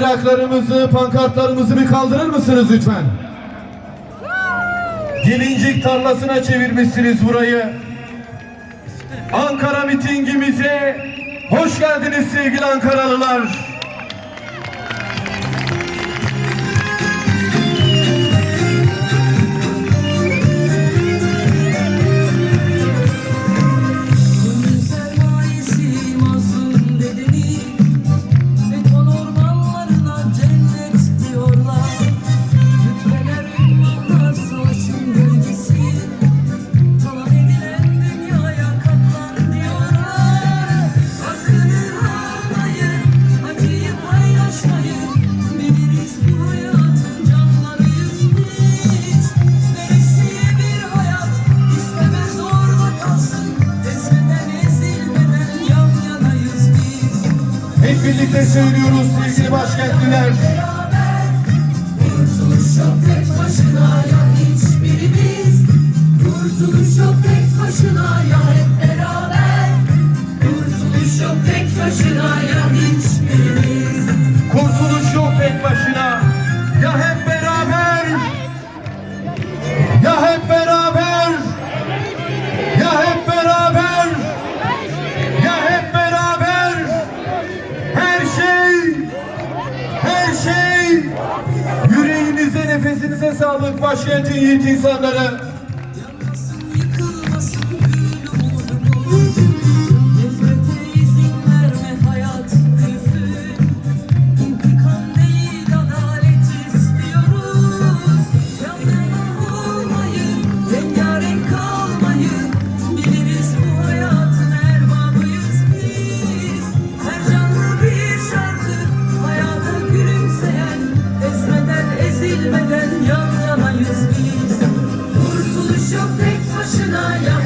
Bayraklarımızı, pankartlarımızı bir kaldırır mısınız lütfen? Gelincik tarlasına çevirmişsiniz burayı. Ankara mitingimize hoş geldiniz sevgili Ankaralılar. birlikte söylüyoruz sevgili başkentliler. Ellerinize sağlık başkentin yiğit insanları. Krishna,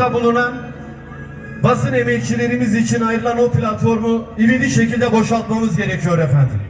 aramızda bulunan basın emekçilerimiz için ayrılan o platformu ivedi şekilde boşaltmamız gerekiyor efendim.